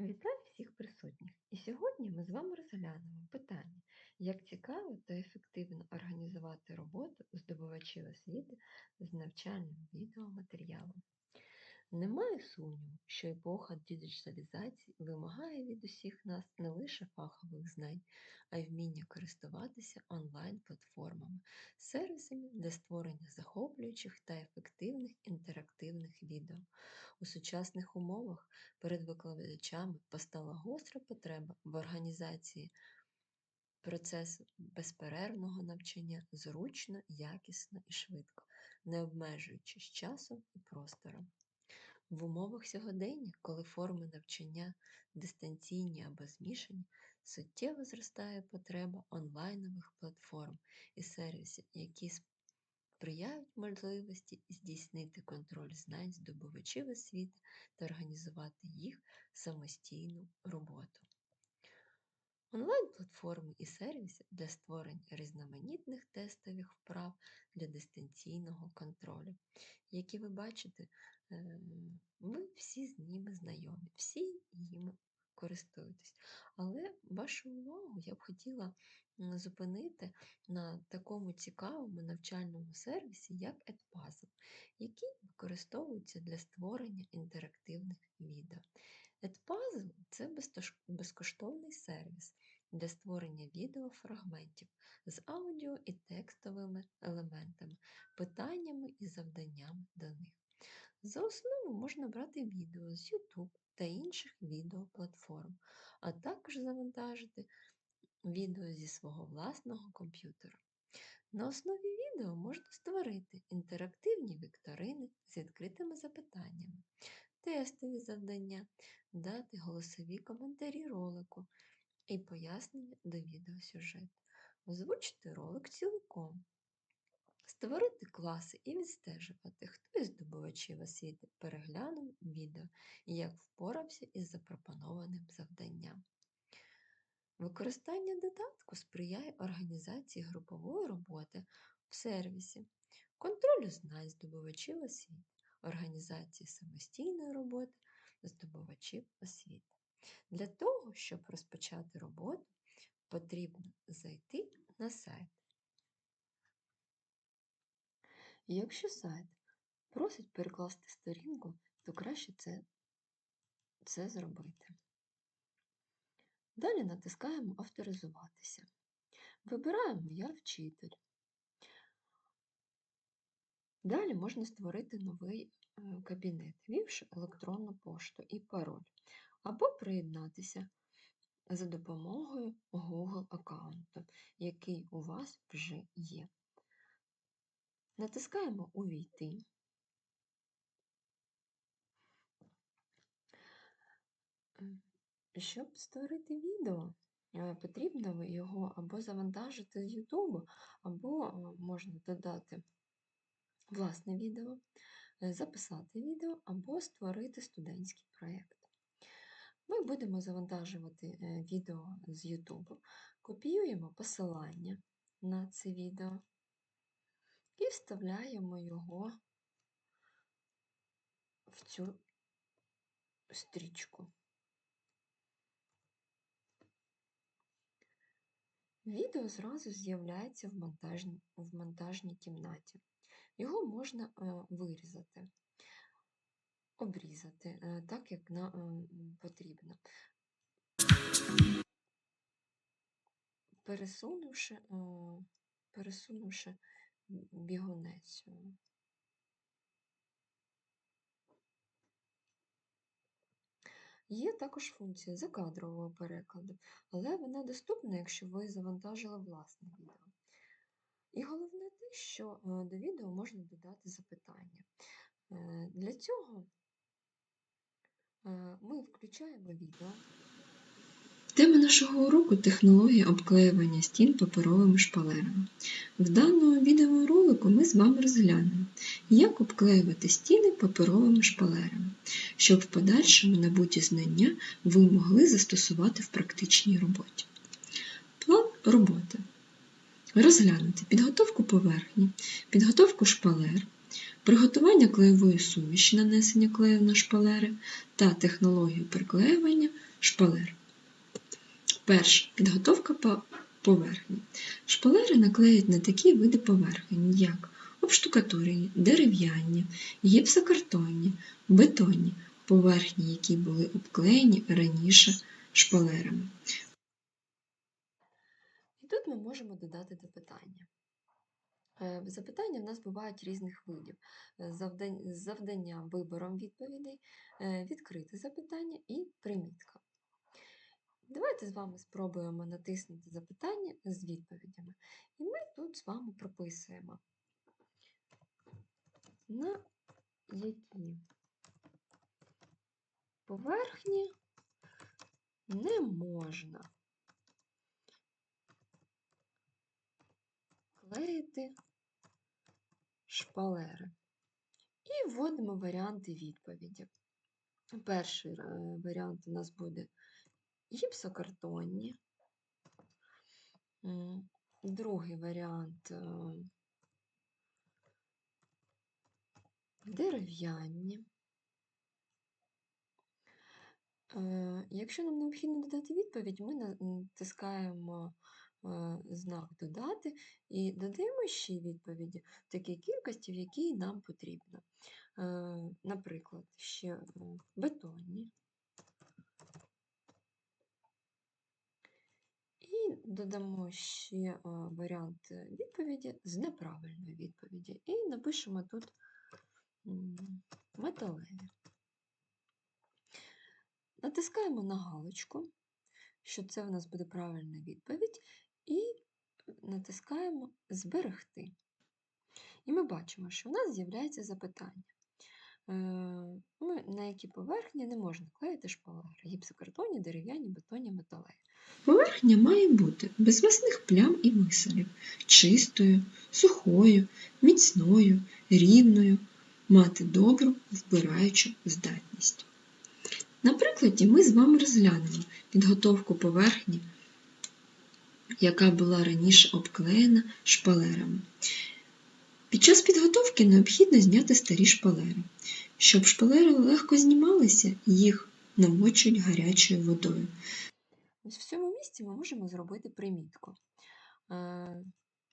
Вітаю всіх присутніх! І сьогодні ми з вами розглянемо питання, як цікаво та ефективно організувати роботу здобувачів освіти з навчальним відеоматеріалом. Немає сумніву, що епоха діджиталізації вимагає від усіх нас не лише фахових знань, а й вміння користуватися онлайн-платформами, сервісами для створення захоплюючих та ефективних інтерактивних відео. У сучасних умовах перед викладачами постала гостра потреба в організації процесу безперервного навчання зручно, якісно і швидко, не обмежуючись часом і простором. В умовах сьогодення, коли форми навчання дистанційні або змішані, суттєво зростає потреба онлайнових платформ і сервісів, які сприяють можливості здійснити контроль знань здобувачів освіти та організувати їх самостійну роботу. Онлайн-платформи і сервіси для створення різноманітних тестових вправ для дистанційного контролю. Які ви бачите, ви всі з ними знайомі, всі їм користуєтесь. Але вашу увагу я б хотіла зупинити на такому цікавому навчальному сервісі, як Edpuzzle, який використовується для створення інтерактивних відео. Edpuzzle – це безкоштовний сервіс для створення відеофрагментів з аудіо і текстовими елементами, питаннями і завданнями до них. За основу можна брати відео з YouTube та інших відеоплатформ, а також завантажити відео зі свого власного комп'ютера. На основі відео можна створити інтерактивні вікторини з відкритими запитаннями, тестові завдання, дати голосові коментарі ролику і пояснення до відеосюжету, озвучити ролик цілком, створити класи і відстежувати, хто із здобувачів освіти переглянув відео як впорався із запропонованим завданням. Використання додатку сприяє організації групової роботи в сервісі, контролю знань здобувачів освіти, організації самостійної роботи здобувачів освіти. Для того, щоб розпочати роботу, потрібно зайти на сайт. І якщо сайт просить перекласти сторінку, то краще це, це зробити. Далі натискаємо Авторизуватися. Вибираємо Я вчитель. Далі можна створити новий е, кабінет, ввівши електронну пошту і пароль, або приєднатися за допомогою Google аккаунту, який у вас вже є. Натискаємо Увійти. Щоб створити відео, е, потрібно його або завантажити з YouTube, або е, можна додати власне відео, е, записати відео або створити студентський проєкт. Ми будемо завантажувати відео з YouTube, копіюємо посилання на це відео і вставляємо його в цю стрічку. Відео зразу з'являється в монтажній, в монтажній кімнаті. Його можна е, вирізати, обрізати е, так, як нам е, потрібно, пересунувши, пересунувши бігунець. Є також функція закадрового перекладу, але вона доступна, якщо ви завантажили власне відео. І головне те, що е, до відео можна додати запитання. Е, для цього е, ми включаємо відео. Тема нашого уроку технологія обклеювання стін паперовими шпалерами. В даному відеоролику ми з вами розглянемо, як обклеювати стіни паперовими шпалерами, щоб в подальшому набуті знання ви могли застосувати в практичній роботі. План роботи. Розглянути підготовку поверхні, підготовку шпалер, приготування клеєвої суміші нанесення клею на шпалери та технологію приклеювання шпалер. Перше. Підготовка по- поверхні. Шпалери наклеюють на такі види поверхень, як обштукатурені, дерев'яні, гіпсокартонні, бетонні, поверхні, які були обклеєні раніше шпалерами. І тут ми можемо додати запитання. Е, Запитання в нас бувають різних видів: Е, завдань- з завданням, вибором відповідей, е, відкрите запитання і примітка. Давайте з вами спробуємо натиснути запитання з відповідями. І ми тут з вами прописуємо, на які поверхні не можна клеїти шпалери. І вводимо варіанти відповіді. Перший е, варіант у нас буде гіпсокартонні. Другий варіант е, дерев'яні. Е, Якщо нам необхідно додати відповідь, ми натискаємо е, знак Додати і додаємо ще відповіді в такій кількості, в якій нам потрібно. Е, Наприклад, ще бетонні. Додамо ще варіант е, відповіді з неправильної відповіді. І напишемо тут металеві. Натискаємо на галочку, що це в нас буде правильна відповідь, і натискаємо Зберегти. І ми бачимо, що в нас з'являється запитання. Е, Ми, на які поверхні не можна клеїти шпалери? Гіпсокартонні, дерев'яні, бетонні, металеві. Поверхня має бути без масних плям і виселів, чистою, сухою, міцною, рівною, мати добру збираючу здатність. На прикладі ми з вами розглянемо підготовку поверхні, яка була раніше обклеєна шпалерами. Під час підготовки необхідно зняти старі шпалери. Щоб шпалери легко знімалися, їх намочують гарячою водою. Ось в цьому місці ми можемо зробити примітку е,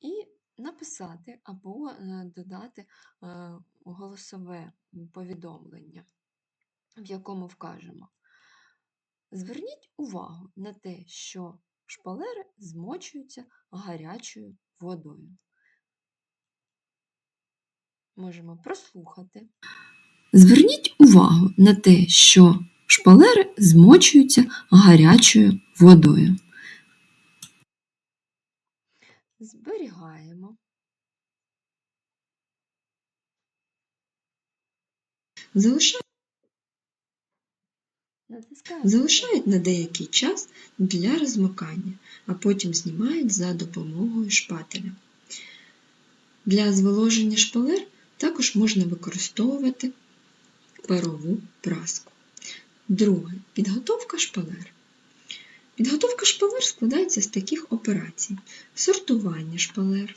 і написати або е, додати е, голосове повідомлення, в якому вкажемо. Зверніть увагу на те, що шпалери змочуються гарячою водою. Можемо прослухати. Зверніть увагу на те, що шпалери змочуються гарячою водою. Зберігаємо. Залишають, залишають на деякий час для розмикання, а потім знімають за допомогою шпателя. Для зволоження шпалер також можна використовувати парову праску. Друге. Підготовка шпалер. Підготовка шпалер складається з таких операцій: сортування шпалер,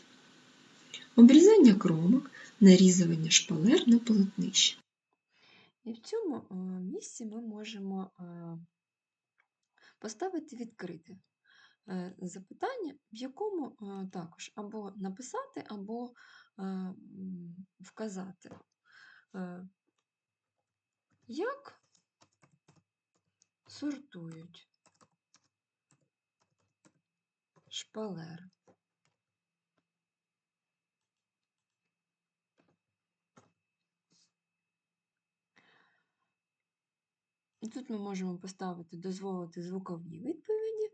обрізання кромок, нарізування шпалер на полотнище. І в цьому е, місці ми можемо е, поставити відкрите запитання, в якому е, також або написати, або е, вказати, е, як сортують шпалери. І тут ми можемо поставити дозволити звукові відповіді, е,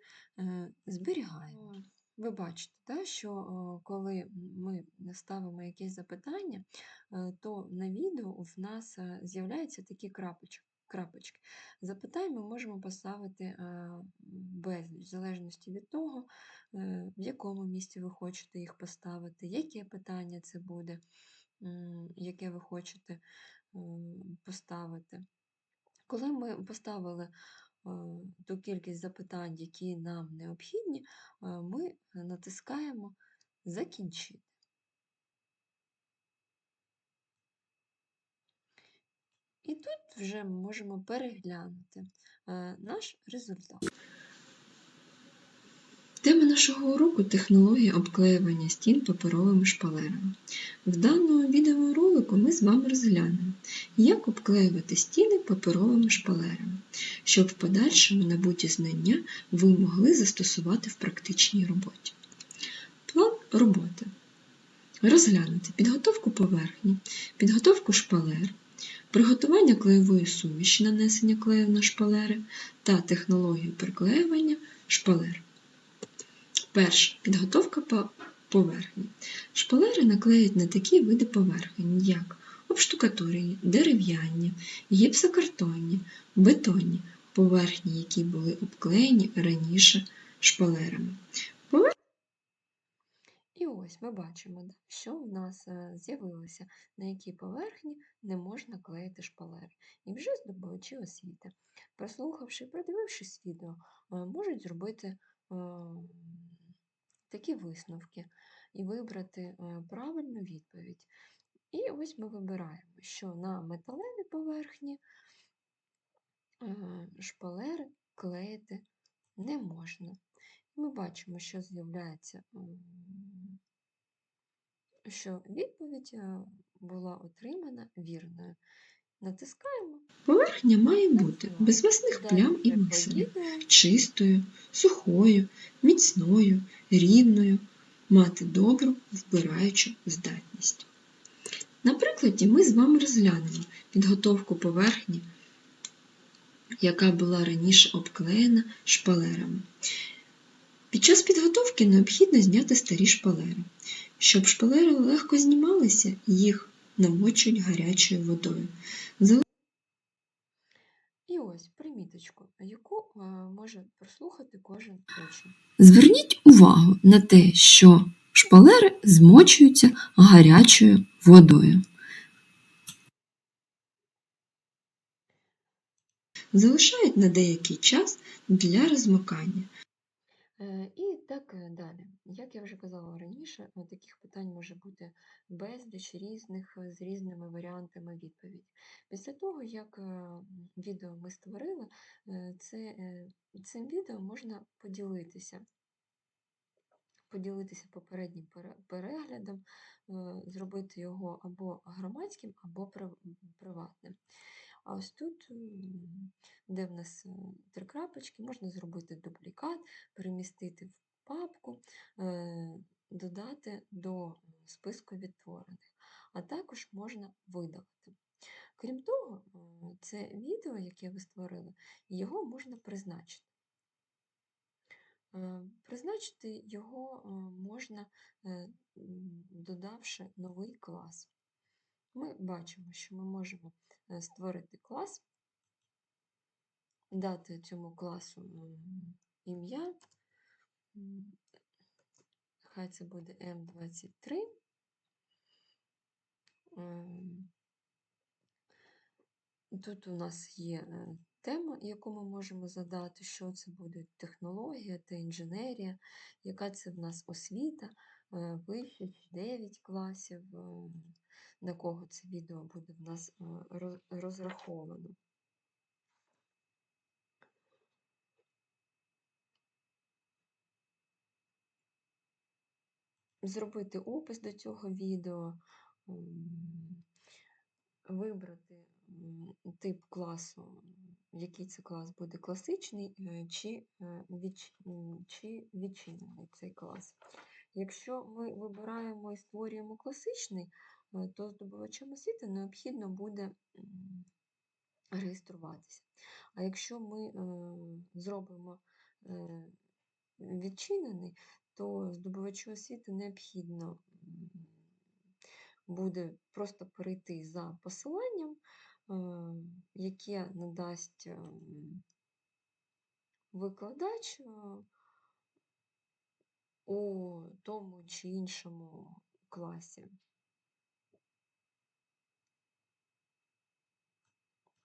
зберігаємо. Ви бачите, да, що е, коли ми ставимо якесь запитання, е, то на відео в нас е, з'являються такі крапочки. крапочки. Запитань ми можемо поставити е, безліч, в залежності від того, е, в якому місці ви хочете їх поставити, яке питання це буде, яке ви хочете поставити. Коли ми поставили е, ту кількість запитань, які нам необхідні, е, ми натискаємо Закінчити. І тут вже ми можемо переглянути е, наш результат. Тема нашого уроку технологія обклеювання стін паперовими шпалерами. В даному відеоролику ми з вами розглянемо, як обклеювати стіни паперовими шпалерами, щоб в подальшому набуті знання ви могли застосувати в практичній роботі. План роботи. Розглянути підготовку поверхні, підготовку шпалер, приготування клеєвої суміші нанесення клею на шпалери та технологію приклеювання шпалер. Перше. Підготовка поверхні. Шпалери наклеють на такі види поверхень, як обштукатурені, дерев'яні, гіпсокартонні, бетонні поверхні, які були обклеєні раніше шпалерами. І ось ми бачимо, що в нас е, з'явилося, на якій поверхні не можна клеїти шпалери. І вже здобувачі освіти, прослухавши і продивившись відео, е, можуть зробити е, такі висновки і вибрати правильну відповідь. І ось ми вибираємо, що на металевій поверхні е, шпалери клеїти не можна. Ми бачимо, що з'являється, що відповідь е, була отримана вірною. Натискаємо. Поверхня має бути без Далі плям і відео. чистою, сухою, міцною, рівною, мати добру вбираючу здатність. На прикладі ми з вами розглянемо підготовку поверхні, яка була раніше обклеєна шпалерами. Під час підготовки необхідно зняти старі шпалери. Щоб шпалери легко знімалися, їх намочують гарячою водою. І ось приміточку, яку е, може прослухати кожен учень. Зверніть увагу на те, що шпалери змочуються гарячою водою. залишають на деякий час для розмикання. Е, І так е, далі. Як я вже казала раніше, таких питань може бути безліч різних е, з різними варіантами відповіді. Після того, як відео ми створили, це, цим відео можна поділитися. Поділитися попереднім переглядом, е, зробити його або громадським, або приватним. А ось тут, де в нас е, три крапочки, можна зробити дублікат, перемістити в папку, е, додати до списку відтворених, а також можна видалити. Крім того, це відео, яке ви створили, його можна призначити. Е, Призначити його е, можна, е, додавши новий клас. Ми бачимо, що ми можемо створити клас, дати цьому класу ім'я. Хай це буде М23. Ем, Тут у нас є тема, яку ми можемо задати, що це буде технологія та інженерія, яка це в нас освіта, е, вище 9 класів, е, на кого це відео буде в нас е, розраховано. Зробити опис до цього відео, вибрати тип класу, який це клас буде класичний е, чи, е, чи відчинений цей клас. Якщо ми вибираємо і створюємо класичний, е, то здобувачам освіти необхідно буде реєструватися. А якщо ми е, зробимо відчинений, то здобувачу освіти необхідно буде просто перейти за посиланням, яке надасть ем, викладач у тому чи іншому класі.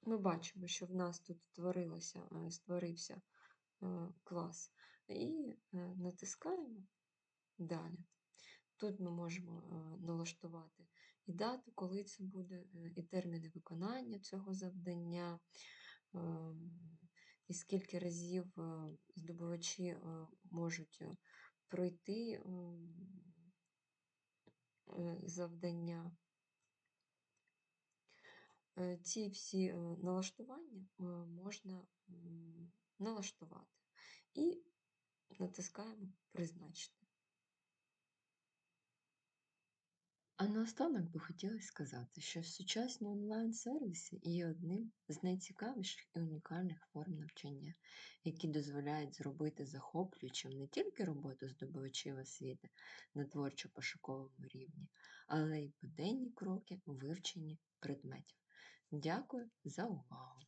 Ми бачимо, що в нас тут створилося, е, створився е, клас, і е, натискаємо далі. Тут ми можемо налаштувати і дату, коли це буде, е, і терміни виконання цього завдання, ем, і скільки разів е, здобувачі е, можуть е, пройти е, завдання. Е, Ці всі е, налаштування е, можна налаштувати і натискаємо Призначити. А наостанок би хотілося сказати, що сучасні онлайн-сервіси є одним з найцікавіших і унікальних форм навчання, які дозволяють зробити захоплюючим не тільки роботу здобувачів освіти на творчо-пошуковому рівні, але й буденні кроки у вивченні предметів. Дякую за увагу!